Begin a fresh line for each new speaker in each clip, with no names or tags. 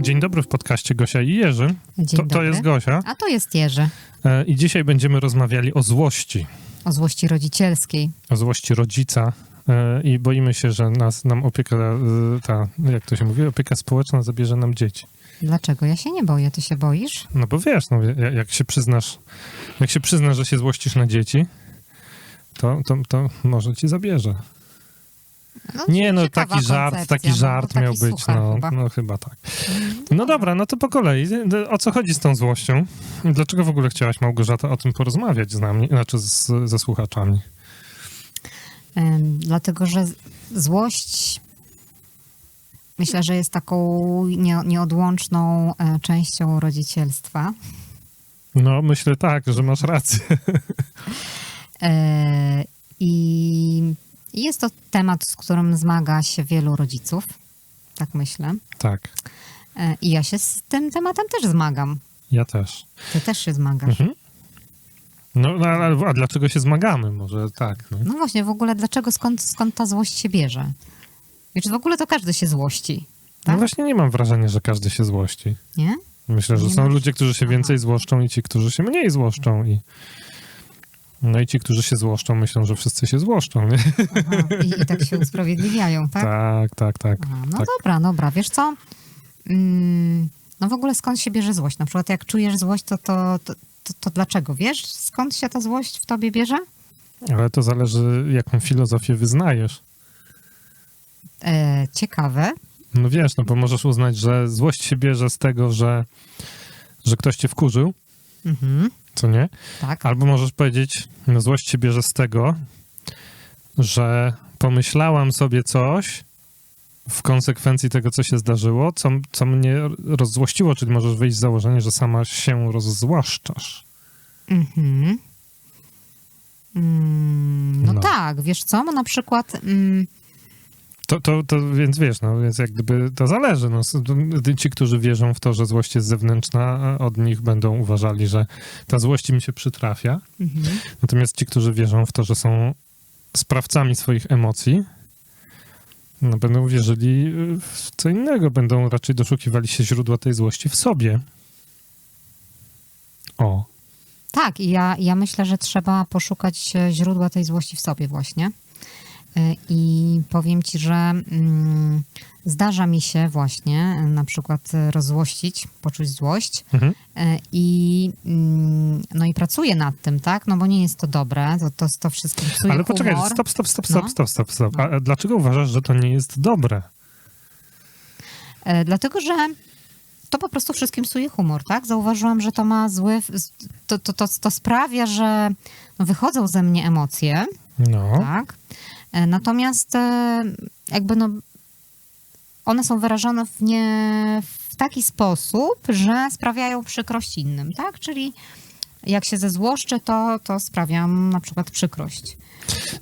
Dzień dobry w podcaście Gosia i Jerzy.
Dzień
To, to jest Gosia
A to jest Jerzy.
e, i dzisiaj będziemy rozmawiali o złości,
O złości rodzicielskiej.
o złości rodzica e, i boimy się, że nas, nam opieka, e, ta, jak to się mówi, opieka społeczna zabierze nam dzieci.
Dlaczego? Ja się nie boję. Ty się boisz?
No bo wiesz, no, jak, jak się przyznasz, jak się przyznasz, że się złościsz na dzieci, to, to, to może ci zabierze.
No,
Nie, no taki żart, taki
no,
żart
taki
miał być, no,
chyba.
no chyba tak. No dobra, no to po kolei. O co chodzi z tą złością? Dlaczego w ogóle chciałaś, Małgorzata, o tym porozmawiać z nami, znaczy z, ze słuchaczami?
Dlatego, że złość myślę, że jest taką nie, nieodłączną e, częścią rodzicielstwa.
No, myślę tak, że masz rację.
E, i jest to temat, z którym zmaga się wielu rodziców. Tak myślę.
Tak,
E, I ja się z tym tematem też zmagam.
ja też.
Ty też się zmagasz.
Mhm. No, no, ale- a dlaczego się zmagamy? Może tak, no.
No właśnie, w ogóle dlaczego, skąd, skąd ta złość się bierze? Czy w ogóle to każdy się złości,
No
tak?
właśnie nie mam wrażenia, że każdy się złości.
nie?
Myślę, że
Nie
są
masz-
ludzie, którzy się
Aha.
więcej złoszczą i ci, którzy się mniej złoszczą i no i ci, którzy się złoszczą, myślą, że wszyscy się złoszczą, nie?
Aha, i, I tak się usprawiedliwiają, tak?
Tak, tak, tak.
Aha, no
tak.
dobra, dobra, wiesz co? Mm, no w ogóle skąd się bierze złość? Na przykład jak czujesz złość, to, to, to, to, to dlaczego? Wiesz, skąd się ta złość w tobie bierze?
Ale to zależy, jaką filozofię wyznajesz.
E, ciekawe.
No wiesz, no bo możesz uznać, że złość się bierze z tego, że, że ktoś cię wkurzył,
Mhm,
co nie?
tak.
Albo możesz powiedzieć, no złość się bierze z tego, że pomyślałam sobie coś w konsekwencji tego, co się zdarzyło, co, co mnie rozzłościło, czyli możesz wyjść z założenia, że sama się rozzłaszczasz.
Mhm. Mm, no,
No.
tak, wiesz co? No na przykład... Mm,
To, to, to więc wiesz, no więc jak gdyby to zależy. No, ci, którzy wierzą w to, że złość jest zewnętrzna, od nich będą uważali, że ta złość im się przytrafia.
mhm.
Natomiast ci, którzy wierzą w to, że są sprawcami swoich emocji, no, będą wierzyli y, w co innego, będą raczej doszukiwali się źródła tej złości w sobie. O,
Tak, i ja, ja myślę, że trzeba poszukać e, źródła tej złości w sobie właśnie. E, I powiem ci, że mm, zdarza mi się właśnie e, na przykład e, rozzłościć, poczuć złość
mhm.
i mm, no i pracuję nad tym, tak? No bo nie jest to dobre, to, to, to wszystkim psuje
ale poczekaj,
humor.
stop, stop, stop, stop,
No.
stop, stop, stop. A a dlaczego uważasz, że to nie jest dobre?
Dlatego, że to po prostu wszystkim psuje humor, tak? Zauważyłam, że to ma zły... To, to, to, to sprawia, że no, wychodzą ze mnie emocje,
No,
tak? E, Natomiast e, jakby no one są wyrażone w nie w taki sposób, że sprawiają przykrość innym, tak? Czyli jak się zezłoszczę, to, to sprawiam na przykład przykrość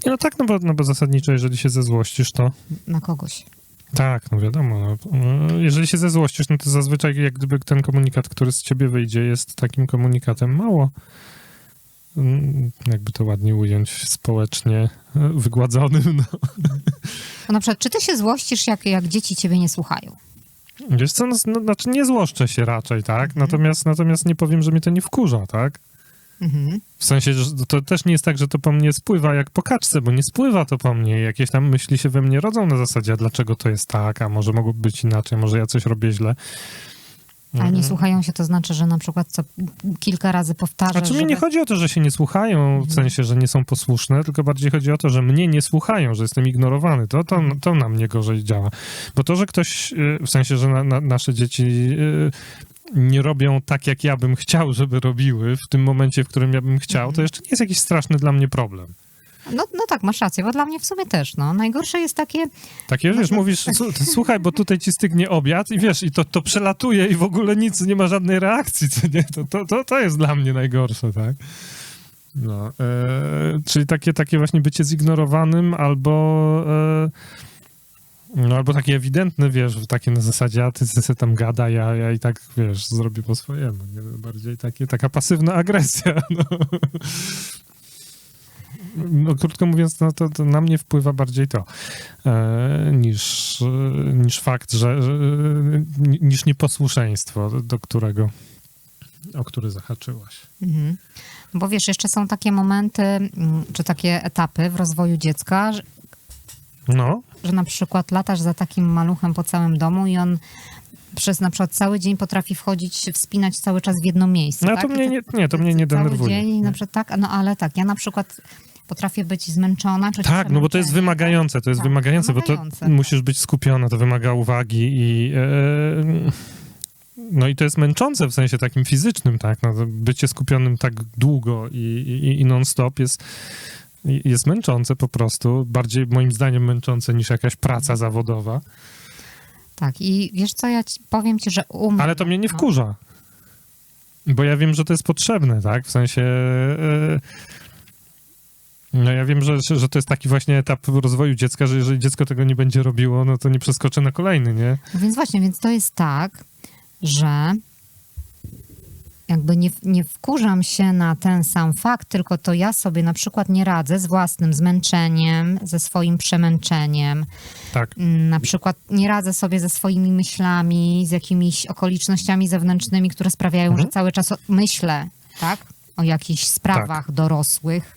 no tak, no bo, no bo zasadniczo, jeżeli się zezłościsz, to
na kogoś.
tak, no wiadomo. No, y, jeżeli się zezłościsz, no to zazwyczaj jak gdyby ten komunikat, który z ciebie wyjdzie, jest takim komunikatem mało, jakby to ładnie ująć, społecznie y, wygładzonym. No.
No na przykład, czy ty się złościsz, jak, jak dzieci ciebie nie słuchają?
Wiesz co, no, no, znaczy nie złoszczę się raczej, tak? Natomiast, natomiast nie powiem, że mnie to nie wkurza, tak?
Mhm.
W sensie, że to też nie jest tak, że to po mnie spływa jak po kaczce, bo nie spływa to po mnie. Jakieś tam myśli się we mnie rodzą na zasadzie, a dlaczego to jest tak, a może mogłoby być inaczej, może ja coś robię źle.
Ale nie
Mhm.
słuchają się, to znaczy, że na przykład co kilka razy powtarzasz,
Znaczy mi nie
żeby-
chodzi o to, że się nie słuchają, w sensie, że nie są posłuszne, tylko bardziej chodzi o to, że mnie nie słuchają, że jestem ignorowany. To, to, to na mnie gorzej działa. Bo to, że ktoś, y, w sensie, że na, na, nasze dzieci y, nie robią tak, jak ja bym chciał, żeby robiły w tym momencie, w którym ja bym chciał, to jeszcze nie jest jakiś straszny dla mnie problem.
No, no tak, masz rację, bo dla mnie w sumie też, no. Najgorsze jest takie,
Takie, wiesz, mówisz, "Su- słuchaj, bo tutaj ci stygnie obiad i wiesz, i to, to przelatuje i w ogóle nic, nie ma żadnej reakcji, co nie? To, to, to, to jest dla mnie najgorsze, tak? No, e, czyli takie, takie właśnie bycie zignorowanym albo e, no, albo takie ewidentne, wiesz, takie na zasadzie, a ty se tam gada, ja, ja i tak, wiesz, zrobię po swojemu, nie? Bardziej takie, taka pasywna agresja, no. No, krótko mówiąc, no to, to na mnie wpływa bardziej to, e, niż, e, niż fakt, że, że ni- niż nieposłuszeństwo, do którego, o który zahaczyłaś.
Mhm. Bo wiesz, jeszcze są takie momenty, mm, czy takie etapy w rozwoju dziecka, że,
No,
że na przykład latasz za takim maluchem po całym domu i on przez na przykład cały dzień potrafi wchodzić, wspinać cały czas w jedno miejsce.
no
tak?
to mnie nie, nie, to mnie nie
cały
denerwuje.
dzień, i na przykład tak, no ale tak, ja na przykład potrafię być zmęczona. Czy
Tak, no bo to jest
przemęczenia,
wymagające, to jest
Tak,
wymagające, bo to
wymagające.
musisz być skupiona, to wymaga uwagi i e, no i to jest męczące w sensie takim fizycznym, tak, no, bycie skupionym tak długo i, i, i non-stop jest, jest męczące po prostu, bardziej moim zdaniem męczące niż jakaś praca zawodowa,
Tak, i wiesz co, ja ci, powiem ci, że u mnie...
ale to mnie nie
no,
wkurza, bo ja wiem, że to jest potrzebne, tak, w sensie... E, no ja wiem, że, że to jest taki właśnie etap rozwoju dziecka, że jeżeli dziecko tego nie będzie robiło, no to nie przeskoczy na kolejny, nie?
No Więc właśnie, więc to jest tak, że jakby nie, nie wkurzam się na ten sam fakt, tylko to ja sobie na przykład nie radzę z własnym zmęczeniem, ze swoim przemęczeniem.
Tak.
Na przykład nie radzę sobie ze swoimi myślami, z jakimiś okolicznościami zewnętrznymi, które sprawiają,
Mhm.
że cały czas myślę, tak? O jakichś sprawach dorosłych.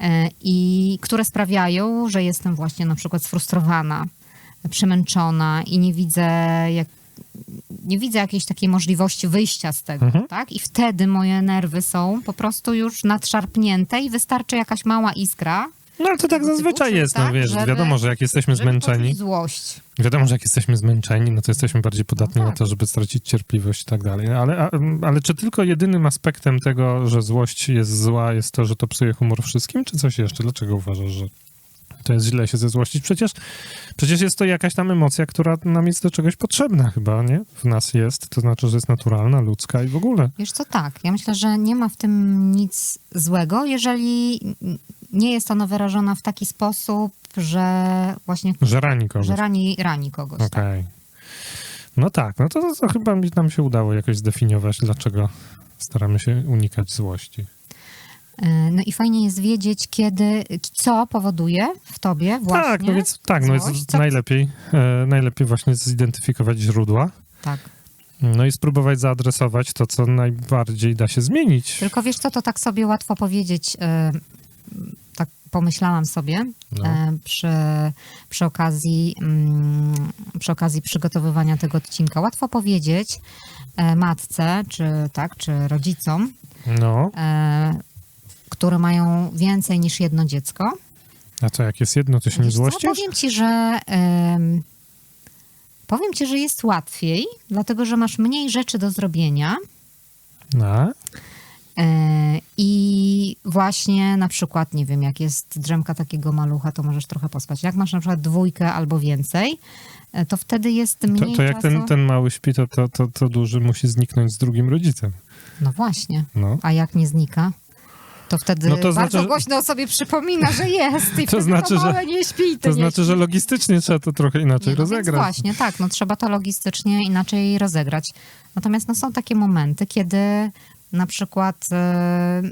E, I które sprawiają, że jestem właśnie na przykład sfrustrowana, przemęczona i nie widzę, jak, nie widzę jakiejś takiej możliwości wyjścia z tego,
Mhm.
tak? I wtedy moje nerwy są po prostu już nadszarpnięte i wystarczy jakaś mała iskra,
No ale to tak zazwyczaj jest, no
tak,
wiesz,
żeby-
wiadomo, że jak jesteśmy zmęczeni,
złość.
wiadomo, że jak jesteśmy zmęczeni, no to jesteśmy bardziej podatni
No
na
tak.
to, żeby stracić cierpliwość i tak dalej. Ale, a, ale czy tylko jedynym aspektem tego, że złość jest zła, jest to, że to psuje humor wszystkim, czy coś jeszcze? Dlaczego uważasz, że to jest źle się zezłościć? Przecież, przecież jest to jakaś tam emocja, która nam jest do czegoś potrzebna chyba, nie? W nas jest, to znaczy, że jest naturalna, ludzka i w ogóle.
Wiesz co, tak. Ja myślę, że nie ma w tym nic złego, jeżeli nie jest ona wyrażona w taki sposób, że właśnie
Że rani kogoś.
że rani, rani kogoś. Tak.
Okej. No tak, no to, to chyba mi nam się udało jakoś zdefiniować, dlaczego staramy się unikać złości.
E, No i fajnie jest wiedzieć, kiedy, co powoduje w tobie właśnie.
tak, no więc tak, no jest
co-
najlepiej, e, najlepiej właśnie zidentyfikować źródła,
Tak.
no i spróbować zaadresować to, co najbardziej da się zmienić.
Tylko wiesz co, to tak sobie łatwo powiedzieć, e, tak pomyślałam sobie
No.
e, przy, przy, okazji, mm, przy okazji przygotowywania tego odcinka. Łatwo powiedzieć e, matce, czy tak, czy rodzicom,
No,
e, które mają więcej niż jedno dziecko.
a co, jak jest jedno, to się nie
co,
złościsz?
powiem ci, że em, powiem ci, że jest łatwiej, dlatego że masz mniej rzeczy do zrobienia.
No,
I właśnie na przykład, nie wiem, jak jest drzemka takiego malucha, to możesz trochę pospać. Jak masz na przykład dwójkę albo więcej, e, to wtedy jest
to,
mniej
to jak
czasu.
ten, ten mały śpi, to, to, to, to duży musi zniknąć z drugim rodzicem.
No właśnie,
No.
a jak nie znika? To wtedy
No to
bardzo
znaczy, że-
głośno sobie przypomina, że jest i
To znaczy,
to
że-
nie śpi.
To
nie
znaczy, że
śpisz.
logistycznie trzeba to trochę inaczej
Nie, no
rozegrać.
właśnie, tak, no trzeba to logistycznie inaczej rozegrać. Natomiast no, są takie momenty, kiedy na przykład e,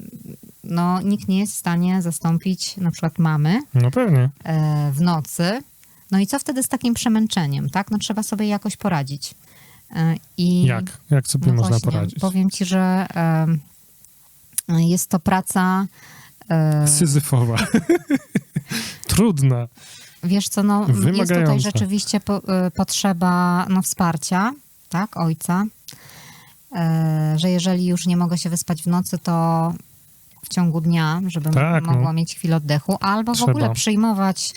no, nikt nie jest w stanie zastąpić na przykład mamy
No pewnie.
e, w nocy. No i co wtedy z takim przemęczeniem, tak? No trzeba sobie jakoś poradzić. E, I
Jak? Jak sobie
no
można
właśnie,
poradzić?
Powiem ci, że jest to praca
Syzyfowa. Trudna.
Wiesz co, no, jest tutaj rzeczywiście po, potrzeba no, wsparcia, tak, ojca, że jeżeli już nie mogę się wyspać w nocy, to w ciągu dnia, żebym
Tak, no.
mogła mieć chwilę oddechu, albo w
Trzeba.
ogóle przyjmować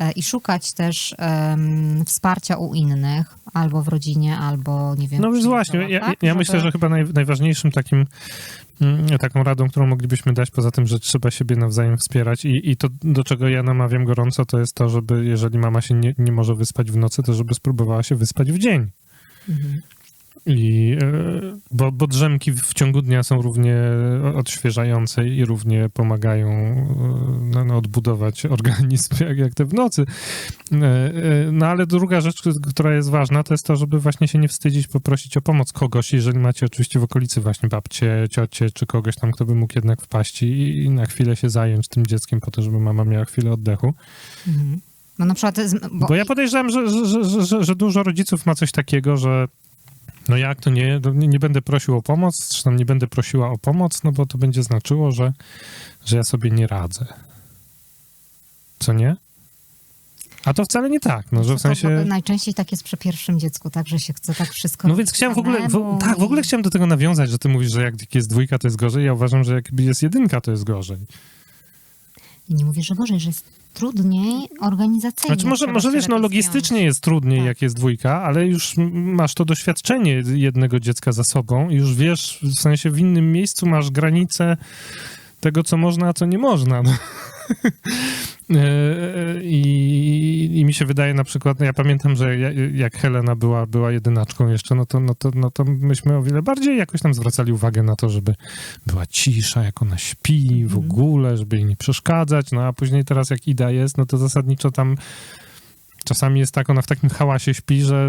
e, i szukać też em, wsparcia u innych, albo w rodzinie, albo nie wiem.
No
w
więc właśnie, ja,
tak?
ja
Żeby-
myślę, że chyba naj, najważniejszym takim, mm, taką radą, którą moglibyśmy dać, poza tym, że trzeba siebie nawzajem wspierać i, i to, do czego ja namawiam gorąco, to jest to, żeby jeżeli mama się nie, nie może wyspać w nocy, to żeby spróbowała się wyspać w dzień.
Mhm.
I, e, bo, bo drzemki w ciągu dnia są równie odświeżające i równie pomagają e, no, no, odbudować organizm, jak, jak te w nocy. E, No ale druga rzecz, która jest ważna, to jest to, żeby właśnie się nie wstydzić, poprosić o pomoc kogoś, jeżeli macie oczywiście w okolicy właśnie babcie, ciocie, czy kogoś tam, kto by mógł jednak wpaść i, i na chwilę się zająć tym dzieckiem po to, żeby mama miała chwilę oddechu.
Mhm. No na przykład... Bo,
Bo ja podejrzewam, że, że, że, że dużo rodziców ma coś takiego, że no jak to nie, nie, będę prosił o pomoc, czy tam nie będę prosiła o pomoc, no bo to będzie znaczyło, że, że ja sobie nie radzę. Co nie? A to wcale nie tak, no że w
to
sensie...
Najczęściej tak jest przy pierwszym dziecku, tak, że się chce tak wszystko
No więc chciałem w ogóle, w, tak, w ogóle chciałem do tego nawiązać, że ty mówisz, że jak jest dwójka, to jest gorzej. Ja uważam, że jak jest jedynka, to jest gorzej.
Nie mówię, że gorzej, że jest trudniej organizacyjnie.
Znaczy może, może wiesz, no logistycznie jest trudniej,
Tak.
jak jest dwójka, ale już masz to doświadczenie jednego dziecka za sobą i już wiesz, w sensie w innym miejscu masz granicę tego, co można, a co nie można. No. E, I, I mi się wydaje na przykład, no ja pamiętam, że ja, jak Helena była, była jedynaczką jeszcze, no to, no, to, no to myśmy o wiele bardziej jakoś tam zwracali uwagę na to, żeby była cisza, jak ona śpi w
Mhm.
ogóle, żeby jej nie przeszkadzać, no a później teraz jak Ida jest, no to zasadniczo tam czasami jest tak, ona w takim hałasie śpi, że,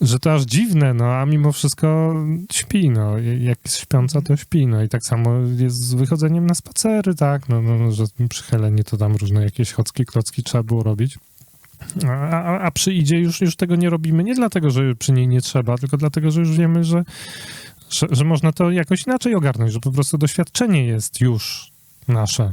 że, to aż dziwne, no a mimo wszystko śpi, no. Jak jest śpiąca, to śpi, no i tak samo jest z wychodzeniem na spacery, tak, no, no no, że przy Helenie to tam różne jakieś chocki, klocki trzeba było robić. A, a, a przy Idzie już, już tego nie robimy, nie dlatego, że przy niej nie trzeba, tylko dlatego, że już wiemy, że, że, że można to jakoś inaczej ogarnąć, że po prostu doświadczenie jest już nasze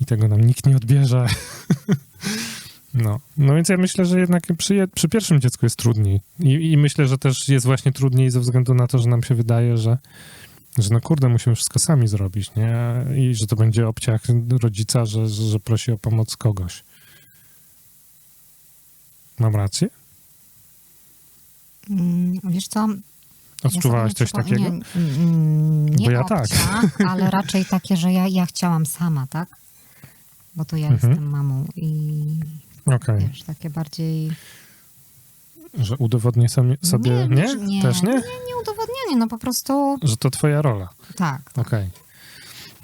i tego nam nikt nie odbierze. No, no więc ja myślę, że jednak przy, przy pierwszym dziecku jest trudniej. I, I myślę, że też jest właśnie trudniej ze względu na to, że nam się wydaje, że, że no kurde, musimy wszystko sami zrobić, nie? I że to będzie obciach rodzica, że, że, że prosi o pomoc kogoś. Mam rację?
Mm, Wiesz co?
Odczuwałaś
ja
coś takiego?
Nie, mm, nie
Bo ja tak.
obcia, ale raczej takie, że ja, ja chciałam sama, tak? Bo to ja
Mhm.
jestem mamą i
Okej.
wiesz, takie bardziej...
Że udowodnię sobie, sobie nie,
że nie,
Też nie?
Nie, nie udowodnienie, no po prostu
Że to twoja rola.
tak.
Okej.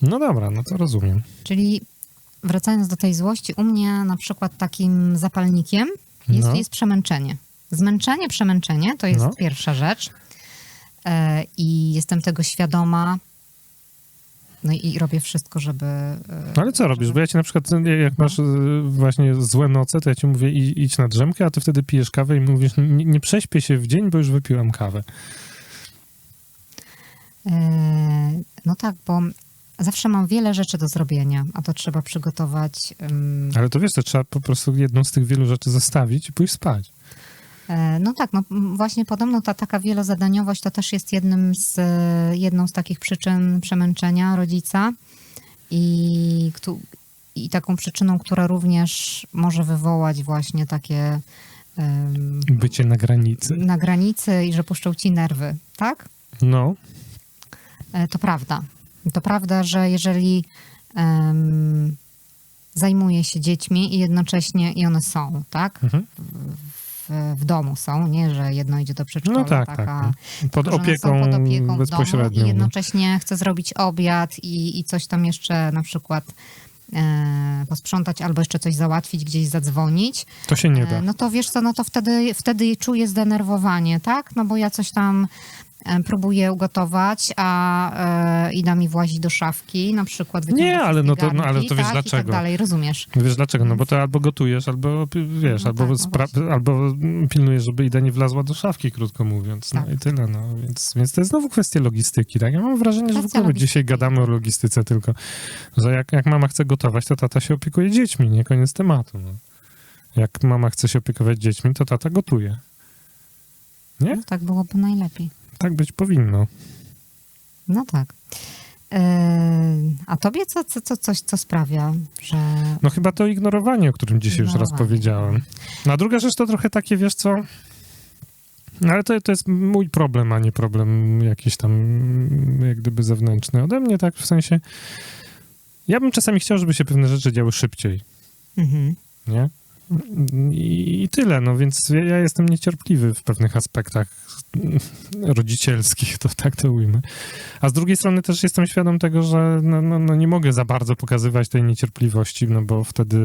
No dobra, no to rozumiem.
Czyli wracając do tej złości, u mnie na przykład takim zapalnikiem jest,
No.
jest przemęczenie. Zmęczenie, przemęczenie to jest
No.
pierwsza rzecz. E, I jestem tego świadoma. No i, robię wszystko, żeby. e,
No ale co robisz? Bo ja ci na przykład, jak masz y, właśnie złe noce, to ja ci mówię idź na drzemkę, a ty wtedy pijesz kawę i mówisz, nie, nie prześpię się w dzień, bo już wypiłam kawę.
E, No tak, bo zawsze mam wiele rzeczy do zrobienia, a to trzeba przygotować.
Ale to wiesz, to trzeba po prostu jedną z tych wielu rzeczy zostawić i pójść spać.
E, No tak, no właśnie podobno ta taka wielozadaniowość to też jest jednym z, e, jedną z takich przyczyn przemęczenia rodzica i, i taką przyczyną, która również może wywołać właśnie takie em,
Bycie na granicy.
na granicy i że puszczą ci nerwy, tak?
No,
E, To prawda. To prawda, że jeżeli em, zajmuje się dziećmi i jednocześnie i one są, tak?
Mhm.
W, domu są, nie, że jedno idzie do przedszkola,
no tak,
taka,
tak. Pod
tylko, że one
opieką,
pod opieką
bezpośrednią.
i
no.
jednocześnie chce zrobić obiad i, i coś tam jeszcze na przykład e, posprzątać albo jeszcze coś załatwić, gdzieś zadzwonić,
To się nie da.
e, no to wiesz co, no to wtedy, wtedy czuję zdenerwowanie, tak? No bo ja coś tam próbuję ugotować, a e, Ida mi włazi do szafki, na przykład wyciąga
Nie, ale no to- no, ale to wiesz
tak, I tak
dlaczego.
dalej, rozumiesz?
Wiesz dlaczego? No bo to albo gotujesz, albo pi- wiesz,
No
albo,
tak, no
spra- albo pilnujesz, żeby Ida nie wlazła do szafki, krótko mówiąc. No
Tak.
i tyle, no. Więc, więc to jest znowu kwestia logistyki, tak? Ja mam wrażenie, że w
Kwestia
ogóle dzisiaj
logistyki.
gadamy o logistyce tylko, że jak, jak mama chce gotować, to tata się opiekuje dziećmi, nie koniec tematu, no. Jak mama chce się opiekować dziećmi, to tata gotuje. Nie?
No, tak byłoby najlepiej.
Tak być powinno.
No tak. E, a tobie co, co, co, coś, co sprawia, że...
No chyba to ignorowanie, o którym dzisiaj już raz powiedziałem. No a druga rzecz to trochę takie, wiesz co... No ale to, to jest mój problem, a nie problem jakiś tam jak gdyby zewnętrzny ode mnie, tak w sensie... Ja bym czasami chciał, żeby się pewne rzeczy działy szybciej,
Mhm.
nie? I, tyle, no więc ja, ja jestem niecierpliwy w pewnych aspektach rodzicielskich, to tak to ujmę. A z drugiej strony też jestem świadom tego, że no, no, no nie mogę za bardzo pokazywać tej niecierpliwości, no bo wtedy,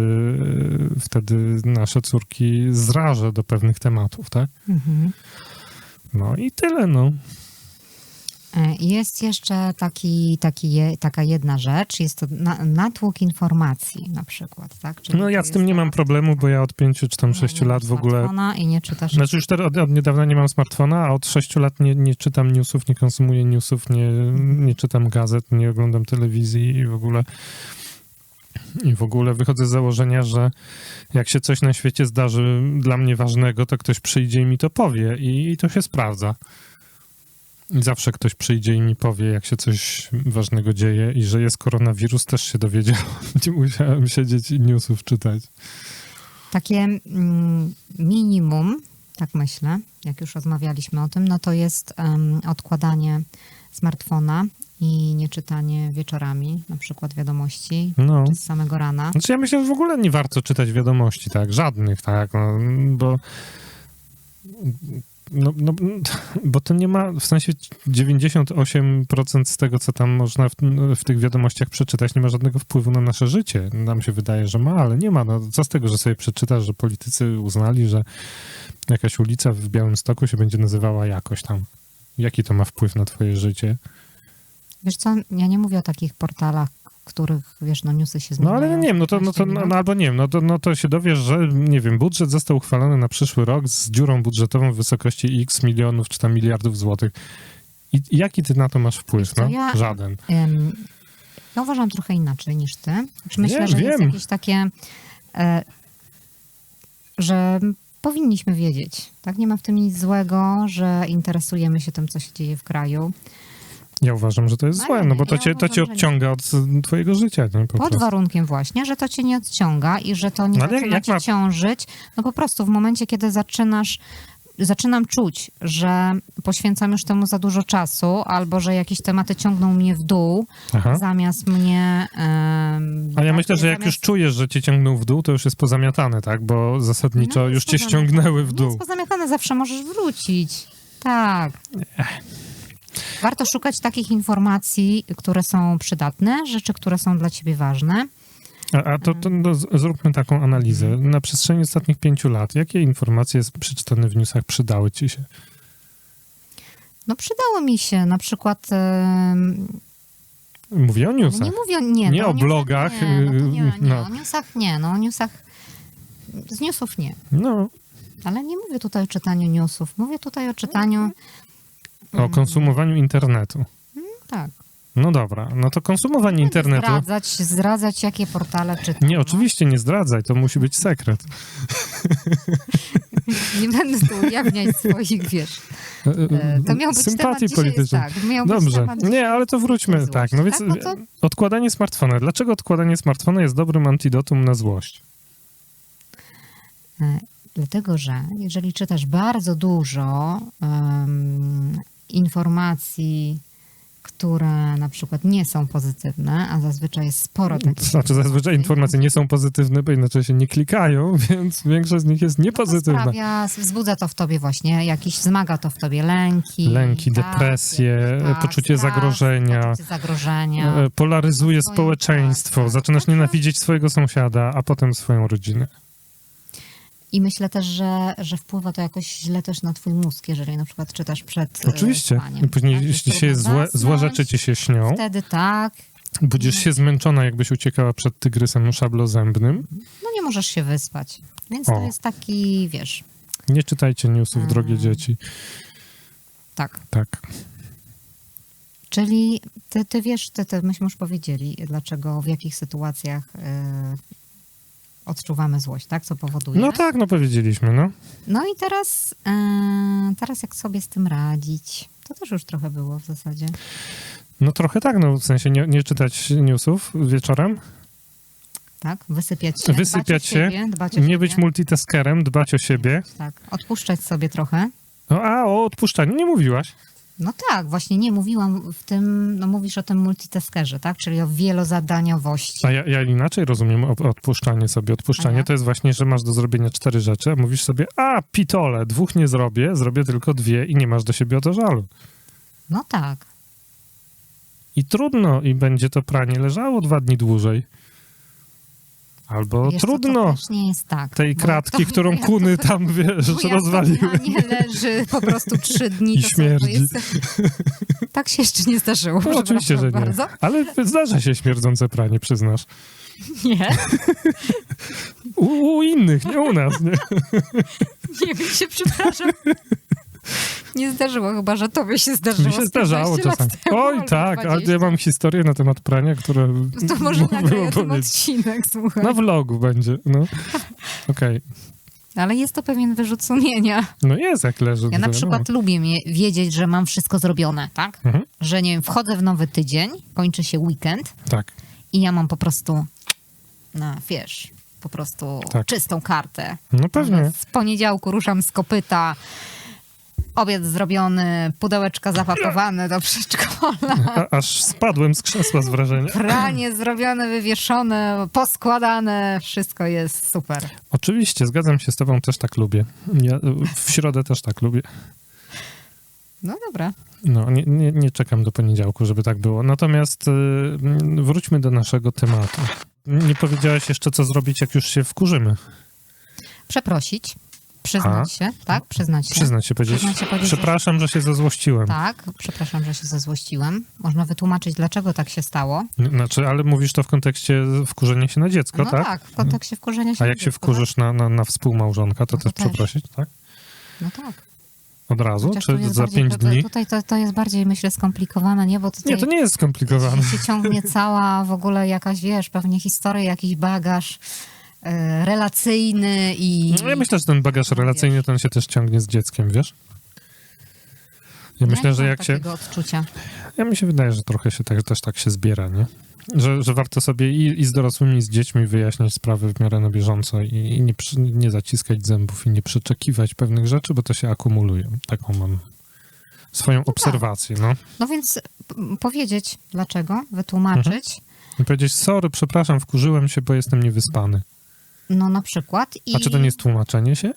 wtedy nasze córki zrażę do pewnych tematów, tak?
Mhm.
No i tyle, no.
E, Jest jeszcze taki, taki, taka jedna rzecz, jest to na, natłok informacji na przykład, tak? Czyli
No ja z tym nie mam problemu, bo ja od pięciu czy tam
nie
sześciu lat w ogóle...
I nie czytasz
Znaczy już teraz od, od niedawna nie mam smartfona, a od sześciu lat nie, nie czytam newsów, nie konsumuję newsów, nie, nie czytam gazet, nie oglądam telewizji i w ogóle i w ogóle wychodzę z założenia, że jak się coś na świecie zdarzy dla mnie ważnego, to ktoś przyjdzie i mi to powie i, i to się sprawdza. I zawsze ktoś przyjdzie i mi powie, jak się coś ważnego dzieje i że jest koronawirus, też się dowiedziałem. Nie musiałem siedzieć i newsów czytać.
Takie mm, minimum, tak myślę, jak już rozmawialiśmy o tym, no to jest em, odkładanie smartfona i nie czytanie wieczorami, na przykład wiadomości
No.
czy z samego rana.
Znaczy ja myślę, że w ogóle nie warto czytać wiadomości, tak, żadnych, tak, no, bo no, no, bo to nie ma, w sensie 98% z tego, co tam można w, w tych wiadomościach przeczytać, nie ma żadnego wpływu na nasze życie. Nam się wydaje, że ma, ale nie ma. No, co z tego, że sobie przeczytasz, że politycy uznali, że jakaś ulica w Białymstoku się będzie nazywała jakoś tam. Jaki to ma wpływ na twoje życie?
Wiesz co, ja nie mówię o takich portalach, których, wiesz, no newsy się
No
zmieniają.
ale nie wiem, no to, no to
15
no, no, albo nie wiem, no to, no to się dowiesz, że nie wiem, budżet został uchwalony na przyszły rok z dziurą budżetową w wysokości x milionów czy tam miliardów złotych. I i jaki ty na to masz wpływ?
Co,
No?
ja-
Żaden.
Em, Ja uważam trochę inaczej niż ty. Znaczy myślę,
Wiem,
że jest
wiem.
jakieś takie, e, że powinniśmy wiedzieć. Tak, nie ma w tym nic złego, że interesujemy się tym, co się dzieje w kraju.
Ja uważam, że to jest
No
złe, no bo to cię, to
uważam,
cię
że nie.
odciąga od twojego życia, nie? Po
Pod
prostu.
warunkiem właśnie, że to cię nie odciąga i że to nie
No ale
zaczyna
jak
cię
ma-
ciążyć. No po prostu w momencie, kiedy zaczynasz zaczynam czuć, że poświęcam już temu za dużo czasu, albo że jakieś tematy ciągną mnie w dół,
Aha.
zamiast mnie... em,
A ja myślę, że jak
zamiast-
już czujesz, że cię ciągną w dół, to już jest pozamiatane, tak? Bo zasadniczo
No,
już cię
pozamiatane.
ściągnęły w
Nie
dół.
jest pozamiatane, zawsze możesz wrócić. Tak. Warto szukać takich informacji, które są przydatne, rzeczy, które są dla ciebie ważne.
A, a to, to no, zróbmy taką analizę. Na przestrzeni ostatnich pięciu lat, jakie informacje z- przeczytane w newsach przydały ci się?
No przydało mi się na przykład... em,
Mówię o newsach.
nie mówię o, nie,
Nie o
newsach
blogach,
Nie, no, nie, nie
no.
o newsach nie, no o newsach... Z newsów nie.
No,
Ale nie mówię tutaj o czytaniu newsów. Mówię tutaj o czytaniu...
o konsumowaniu internetu.
Tak.
No dobra, no to konsumowanie internetu.
Zdradzać, zdradzać, jakie portale czytam.
Nie, oczywiście nie zdradzaj, to musi być sekret.
Nie będę tu ujawniać swoich, wiesz... E, To miał być
Sympatii politycznej.
tak,
Dobrze. Nie, ale to wróćmy.
złość,
Tak, no więc
tak? No to-
odkładanie smartfona. Dlaczego odkładanie smartfona jest dobrym antidotum na złość?
E, Dlatego, że jeżeli czytasz bardzo dużo em, informacji, które na przykład nie są pozytywne, a zazwyczaj jest sporo
To
takich
znaczy, zazwyczaj informacje nie są pozytywne, bo inaczej się nie klikają, więc większość z nich jest
no
niepozytywna.
sprawia, wzbudza to w tobie właśnie jakiś, wzmaga to w tobie lęki.
Lęki,
tak,
depresję,
tak,
poczucie
strach,
zagrożenia.
Poczucie zagrożenia.
E, Polaryzuje społeczeństwo,
tak,
zaczynasz
tak.
nienawidzieć swojego sąsiada, a potem swoją rodzinę.
I myślę też, że, że wpływa to jakoś źle też na twój mózg, jeżeli na przykład czytasz przed e,
Oczywiście.
spaniem.
I później,
tak?
jeśli się złe, złe rzeczy ci się śnią,
Wtedy tak.
budzisz się zmęczona, jakbyś uciekała przed tygrysem szablozębnym.
No nie możesz się wyspać. Więc
O.
to jest taki, wiesz,
Nie czytajcie newsów,
Mm.
drogie dzieci.
tak.
Tak.
Czyli ty, ty wiesz, ty, ty, myśmy już powiedzieli, dlaczego, w jakich sytuacjach e, odczuwamy złość, tak? Co powoduje.
No tak, no powiedzieliśmy, no.
No i teraz, e, teraz jak sobie z tym radzić? To też już trochę było w zasadzie.
No trochę tak, no w sensie nie, nie czytać newsów wieczorem,
Tak? Wysypiać się.
Wysypiać
dbać o
się,
siebie,
nie
siebie.
być multitaskerem, dbać o siebie.
Tak, odpuszczać sobie trochę.
No, a o odpuszczaniu nie mówiłaś.
No tak, właśnie nie mówiłam w tym, no mówisz o tym multitaskerze, tak? Czyli o wielozadaniowości.
A ja, ja inaczej rozumiem odpuszczanie sobie. Odpuszczanie to jest właśnie, że masz do zrobienia cztery rzeczy, a mówisz sobie, a pitole, dwóch nie zrobię, zrobię tylko dwie i nie masz do siebie o to żalu.
No tak.
I trudno, i będzie to pranie leżało dwa dni dłużej. Albo
Wiesz co,
trudno
to też nie jest tak.
tej kratki,
to-
którą kuny tam, wiesz,
jak
rozwaliły.
nie leży po prostu trzy dni.
I
to co,
śmierdzi.
To jest... Tak się jeszcze nie zdarzyło.
No, oczywiście, że nie.
bardzo.
Ale zdarza się śmierdzące pranie, przyznasz.
Nie,
U, u innych, nie u nas, nie?
nie wiem się, przepraszam. Nie zdarzyło, chyba że tobie się zdarzyło.
Mi się zdarzało
15 lat
czasami.
temu,
Oj, tak, a
20.
ja mam historię na temat prania, które
To może
mogę
nagraj o tym
opowiedzieć.
odcinek, słuchaj.
Na vlogu będzie, no. Okej.
Ale jest to pewien wyrzut sumienia.
No jest jak leży.
Ja na przykład lubię mie- wiedzieć, że mam wszystko zrobione, tak?
Mhm.
Że nie wiem, wchodzę w nowy tydzień, kończy się weekend
Tak.
i ja mam po prostu, no wiesz, po prostu
Tak.
czystą kartę.
No pewnie.
Z poniedziałku ruszam z kopyta, obiad zrobiony, pudełeczka zapakowane do przedszkola,
aż spadłem z krzesła z wrażenia.
pranie zrobione, wywieszone, poskładane, wszystko jest super.
Oczywiście, zgadzam się z tobą, też tak lubię. Ja w środę też tak lubię.
No dobra.
No, nie, nie, nie czekam do poniedziałku, żeby tak było. Natomiast y, wróćmy do naszego tematu. Nie powiedziałeś jeszcze, co zrobić, jak już się wkurzymy.
Przeprosić, przyznać się, tak? Przyznać się.
Przyznać się, powiedzieć,
Przyznać się, powiedzieć,
przepraszam, że się zezłościłem.
Tak, przepraszam, że się zezłościłem. Można wytłumaczyć, dlaczego tak się stało.
Znaczy, ale mówisz to w kontekście wkurzenia się na dziecko,
no
tak?
tak, w kontekście wkurzenia się.
A
na
jak się
dziecko,
wkurzysz na, na, na współmałżonka, to
No to
też
też.
przeprosić, tak?
Tak? No tak.
Od razu?
Chociaż
Czy za
bardziej-
pięć dni?
Tutaj to, to jest bardziej, myślę, skomplikowane, nie? Bo tutaj
Nie, to nie jest skomplikowane.
się ciągnie cała w ogóle jakaś, wiesz, pewnie historia, jakiś bagaż relacyjny i...
No, ja myślę, że ten bagaż
No,
relacyjny, ten się też ciągnie z dzieckiem, wiesz? Ja myślę,
nie
że jak się...
odczucia.
Ja mi się wydaje, że trochę się tak, też tak się zbiera, nie? Że, że warto sobie i, i z dorosłymi, i z dziećmi wyjaśniać sprawy w miarę na bieżąco i, i nie, przy, nie zaciskać zębów i nie przeczekiwać pewnych rzeczy, bo to się akumuluje. Taką mam swoją
tak.
obserwację, no.
No więc powiedzieć dlaczego, wytłumaczyć,
I powiedzieć, sorry, przepraszam, wkurzyłem się, bo jestem niewyspany.
No na przykład i...
A czy to nie jest tłumaczenie się?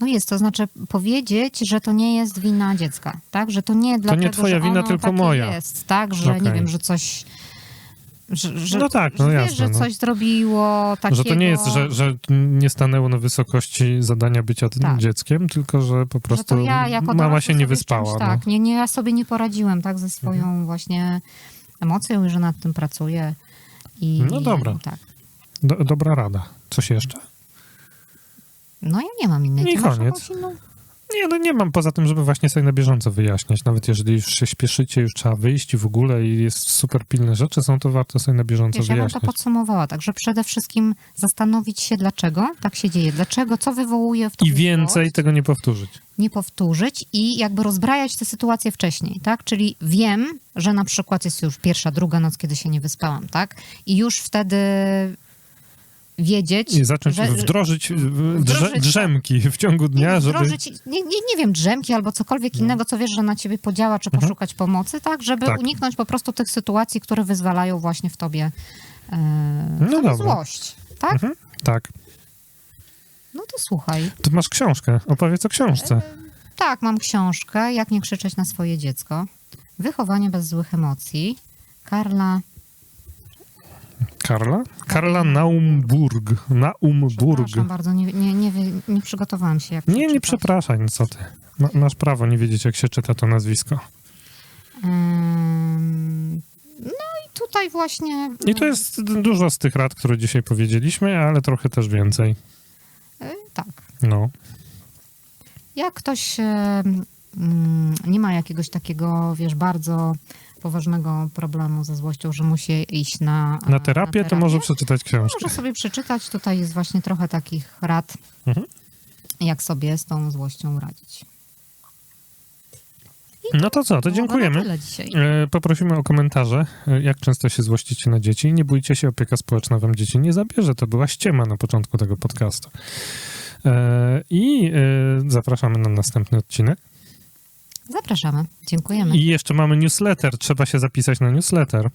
No jest, to znaczy powiedzieć, że to nie jest wina dziecka, tak? Że to nie dlatego,
twoja
że
wina, tylko moja.
jest, tak? Że nie
Okej.
wiem, że coś... Że, że,
No tak, no
że
jasne,
Wiesz, że
no.
coś zrobiło takiego...
Że to nie jest, że, że nie stanęło na wysokości zadania bycia tym
Tak.
dzieckiem, tylko że po
że
prostu
to ja
mama się nie wyspała.
Czymś,
no.
tak, nie, nie, ja sobie nie poradziłem, tak? Ze swoją
Mhm.
właśnie emocją i że nad tym pracuję. I,
No dobra.
Tak.
Do, dobra rada. Coś jeszcze?
No ja nie mam innej.
I koniec.
inną?
Nie, no nie mam poza tym, żeby właśnie sobie na bieżąco wyjaśniać. Nawet jeżeli już się śpieszycie, już trzeba wyjść i w ogóle i jest super pilne rzeczy, są to warto sobie na bieżąco
Wiesz, ja bym to
wyjaśniać.
podsumowała, także przede wszystkim zastanowić się, dlaczego tak się dzieje, dlaczego, co wywołuje w to
I więcej tego nie powtórzyć.
nie powtórzyć i jakby rozbrajać tę sytuację wcześniej, tak? Czyli wiem, że na przykład jest już pierwsza, druga noc, kiedy się nie wyspałam, tak? I już wtedy wiedzieć,
I zacząć
że,
wdrożyć,
wdrożyć-
drzemki w ciągu dnia,
nie,
żeby...
wdrożyć, nie, nie, nie wiem, drzemki albo cokolwiek innego, co wiesz, że na ciebie podziała, czy
Mhm.
poszukać pomocy, tak? Żeby
Tak.
uniknąć po prostu tych sytuacji, które wyzwalają właśnie w tobie e,
No
tobie złość, tak?
Mhm. Tak.
No to słuchaj.
Tu masz książkę. Opowiedz o książce.
Tak, mam książkę Jak nie krzyczeć na swoje dziecko. Wychowanie bez złych emocji. Karla.
Karla? Karla Naumburg. Naumburg.
Przepraszam bardzo, nie, nie, nie, nie przygotowałam się. Jak
Nie, nie przepraszaj, no co ty. Ma, masz prawo nie wiedzieć, jak się czyta to nazwisko.
Ym, No i tutaj właśnie.
I to jest dużo z tych rad, które dzisiaj powiedzieliśmy, ale trochę też więcej.
y, Tak.
No.
Jak ktoś e, mm, nie ma jakiegoś takiego, wiesz, bardzo poważnego problemu ze złością, że musi iść na,
Na terapię to może przeczytać książkę.
Może sobie przeczytać. Tutaj jest właśnie trochę takich rad,
Mhm.
jak sobie z tą złością radzić.
No to co, to dziękujemy.
na.
E, Poprosimy o komentarze, e, jak często się złościcie na dzieci. Nie bójcie się, opieka społeczna wam dzieci nie zabierze. To była ściema na początku tego podcastu. E, I e, zapraszamy na następny odcinek.
Zapraszamy. Dziękujemy.
I jeszcze mamy newsletter. Trzeba się zapisać na newsletter.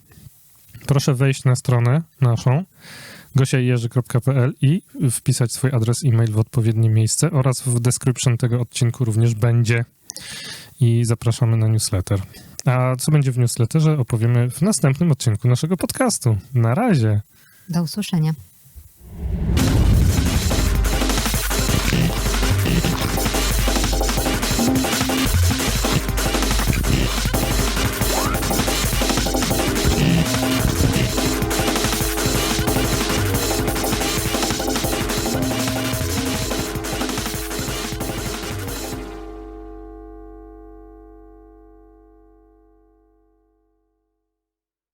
Proszę wejść na stronę naszą gosiajerzy.pl i wpisać swój adres e-mail w odpowiednie miejsce oraz w description tego odcinku również będzie i zapraszamy na newsletter. A co będzie w newsletterze opowiemy w następnym odcinku naszego podcastu. Na razie.
Do usłyszenia.